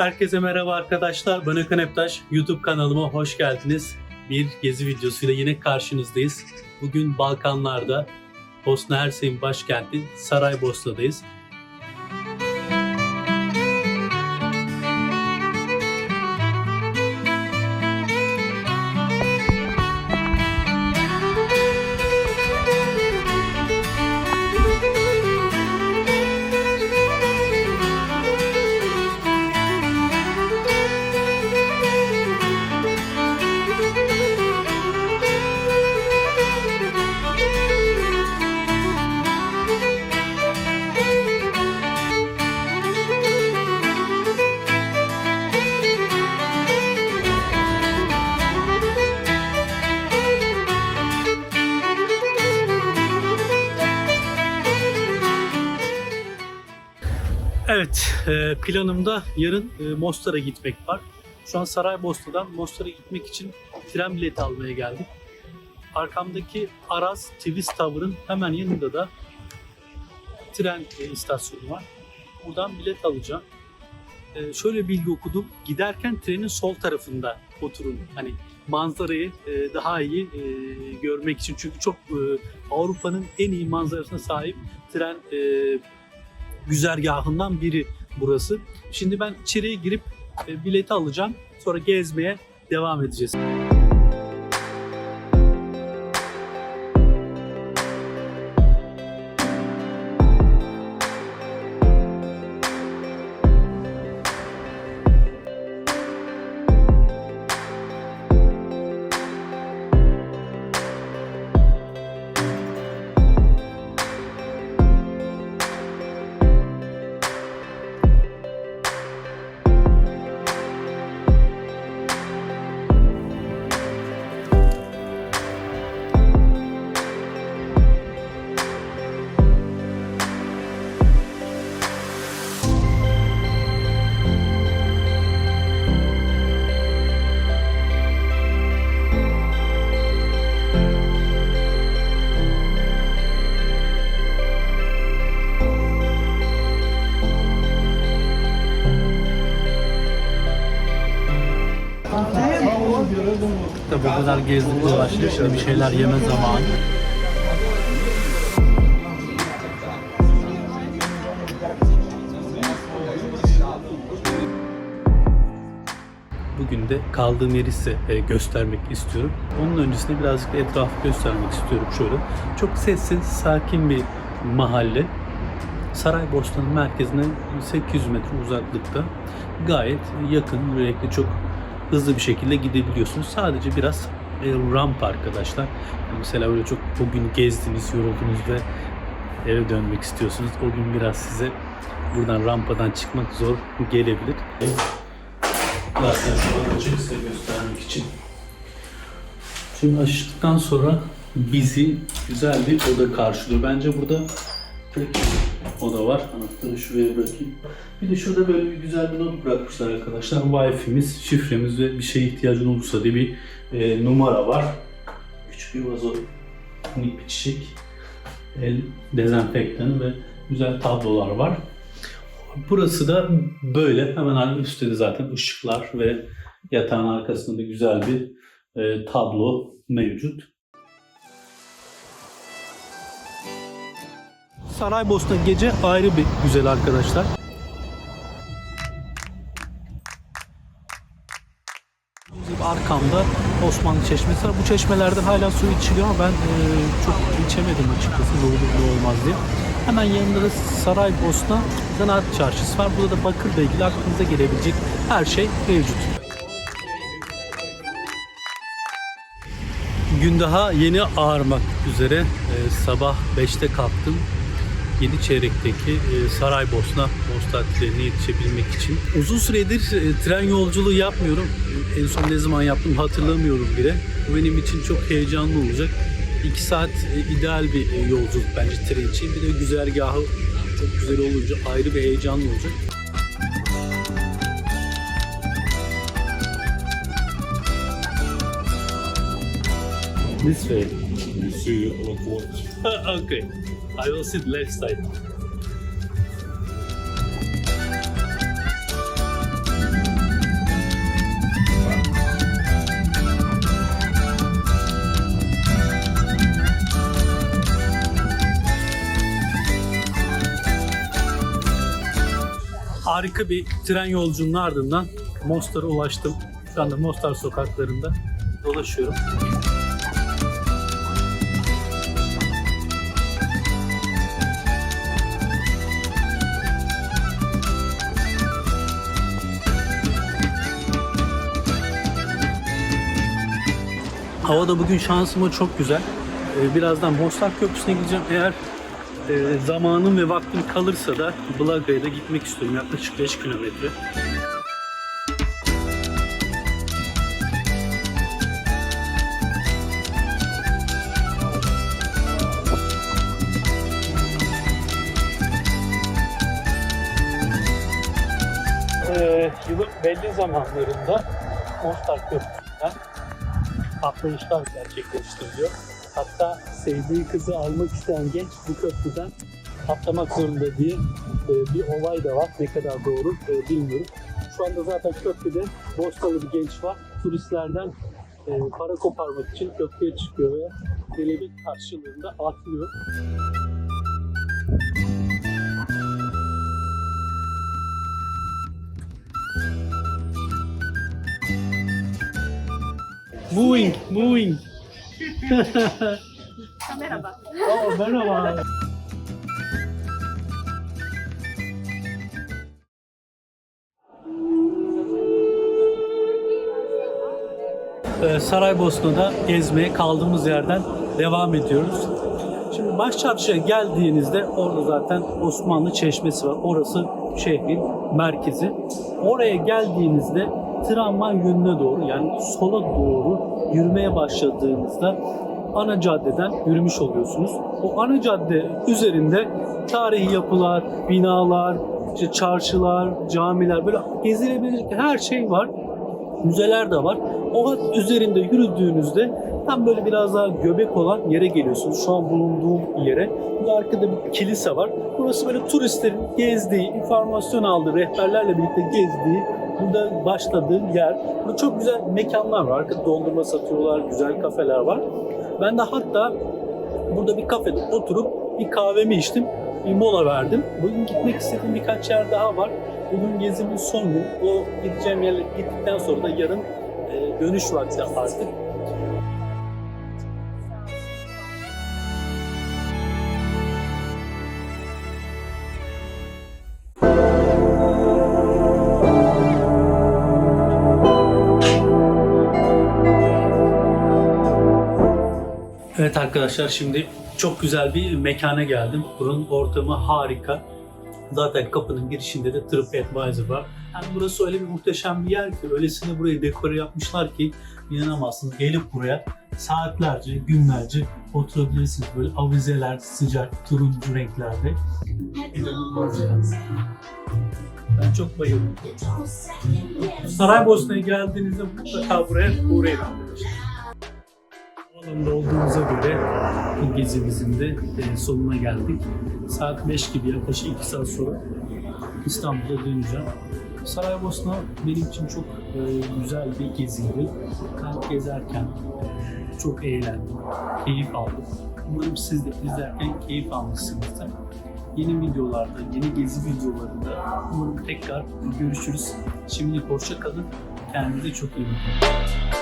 Herkese merhaba arkadaşlar. Ben Ökan Eptaş. YouTube kanalıma hoş geldiniz. Bir gezi videosuyla yine karşınızdayız. Bugün Balkanlarda Bosna Hersek'in başkenti Saraybosna'dayız. Evet, e, planımda yarın e, Mostar'a gitmek var. Şu an Saraybosna'dan Mostar'a gitmek için tren bileti almaya geldim. Arkamdaki Araz Twist Tower'ın hemen yanında da tren e, istasyonu var. Buradan bilet alacağım. Şöyle bilgi okudum. Giderken trenin sol tarafında oturun. Hani manzarayı daha iyi görmek için. Çünkü çok Avrupa'nın en iyi manzarasına sahip tren güzergahından biri burası. Şimdi ben içeriye girip e, bileti alacağım. Sonra gezmeye devam edeceğiz. Tabii o kadar gezdik dolaştık. Şimdi bir şeyler yeme zamanı. Bugün de kaldığım yeri size e, göstermek istiyorum. Onun öncesinde birazcık da etrafı göstermek istiyorum şöyle. Çok sessiz, sakin bir mahalle. Saraybosna'nın merkezine 800 metre uzaklıkta. Gayet yakın, böylelikle çok hızlı bir şekilde gidebiliyorsunuz. Sadece biraz e, ramp arkadaşlar. Yani mesela öyle çok o gün gezdiniz, yoruldunuz ve eve dönmek istiyorsunuz. O gün biraz size buradan rampadan çıkmak zor gelebilir. Zaten şu an açık size göstermek için. Şimdi açtıktan sonra bizi güzel bir oda karşılıyor. Bence burada tek oda var. Anahtarı şuraya bırakayım. Bir de şurada böyle bir güzel bir not bırakmışlar arkadaşlar. Wi-Fi'miz, şifremiz ve bir şeye ihtiyacın olursa diye bir e, numara var. Küçük bir vazo, minik bir çiçek, el dezenfektanı ve güzel tablolar var. Burası da böyle. Hemen üstte de zaten ışıklar ve yatağın arkasında da güzel bir e, tablo mevcut. Saraybosna gece ayrı bir güzel arkadaşlar. Arkamda Osmanlı Çeşmesi var. Bu çeşmelerden hala su içiliyor ama ben e, çok içemedim açıkçası ne olur ne olmaz diye. Hemen yanında da Saraybosna Zanaat Çarşısı var. Burada da bakırla ilgili aklınıza gelebilecek her şey mevcut. Gün daha yeni ağarmak üzere. Ee, sabah 5'te kalktım. 7 çeyrekteki e, Saraybosna Mostar trenine yetişebilmek için. Uzun süredir e, tren yolculuğu yapmıyorum. En son ne zaman yaptım hatırlamıyorum bile. Bu benim için çok heyecanlı olacak. 2 saat e, ideal bir yolculuk bence tren için. Bir de güzergahı çok güzel olunca ayrı bir heyecanlı olacak. This way. You see it on watch. okay. I will sit left side. harika bir tren yolculuğunun ardından Mostar'a ulaştım. Şu anda Mostar sokaklarında dolaşıyorum. Hava da bugün şansıma çok güzel. Ee, Birazdan Mostar Köprüsü'ne gideceğim. Eğer e, zamanım ve vaktim kalırsa da Blaga'ya da gitmek istiyorum. Yaklaşık 5 kilometre. Ee, yılın belli zamanlarında Mostar Köprüsü'nden atlayışlar gerçekleştiriliyor. Hatta sevdiği kızı almak isteyen genç bu köprüden atlamak zorunda diye e, bir olay da var. Ne kadar doğru e, bilmiyorum. Şu anda zaten köprüde Bostalı bir genç var. Turistlerden e, para koparmak için köprüye çıkıyor ve kelebek karşılığında atlıyor. Moving, moving. Merhaba. Aa, merhaba. Ee, Saraybosna'da gezmeye kaldığımız yerden devam ediyoruz. Şimdi Başçarşı'ya geldiğinizde orada zaten Osmanlı Çeşmesi var. Orası şehrin merkezi. Oraya geldiğinizde tramvay yönüne doğru yani sola doğru yürümeye başladığınızda ana caddeden yürümüş oluyorsunuz. O ana cadde üzerinde tarihi yapılar, binalar, işte çarşılar, camiler böyle gezilebilecek her şey var müzeler de var. O hat üzerinde yürüdüğünüzde tam böyle biraz daha göbek olan yere geliyorsunuz. Şu an bulunduğum yere. Burada arkada bir kilise var. Burası böyle turistlerin gezdiği, informasyon aldığı, rehberlerle birlikte gezdiği, burada başladığı yer. Burada çok güzel mekanlar var. Arkada dondurma satıyorlar, güzel kafeler var. Ben de hatta burada bir kafede oturup bir kahvemi içtim. Bir mola verdim. Bugün gitmek istediğim birkaç yer daha var. Bugün gezimin son gün. O gideceğim yerlere gittikten sonra da yarın e, dönüş vakti artık. Evet arkadaşlar şimdi çok güzel bir mekana geldim. Buranın ortamı harika. Zaten kapının girişinde de TripAdvisor var. Yani burası öyle bir muhteşem bir yer ki öylesine burayı dekore yapmışlar ki inanamazsınız. Gelip buraya saatlerce, günlerce oturabilirsiniz. Böyle avizeler sıcak, turuncu renklerde. Ben çok bayıldım. Saraybosna'ya geldiğinizde mutlaka buraya uğrayın arkadaşlar. Alanda olduğumuza göre bu gezimizin de e, sonuna geldik. Saat 5 gibi yaklaşık 2 saat sonra İstanbul'a döneceğim. Saraybosna benim için çok e, güzel bir geziydi. Ben gezerken e, çok eğlendim, keyif aldım. Umarım siz de izlerken keyif almışsınızdır. Yeni videolarda, yeni gezi videolarında umarım tekrar görüşürüz. Şimdilik hoşça kalın. Kendinize çok iyi bakın.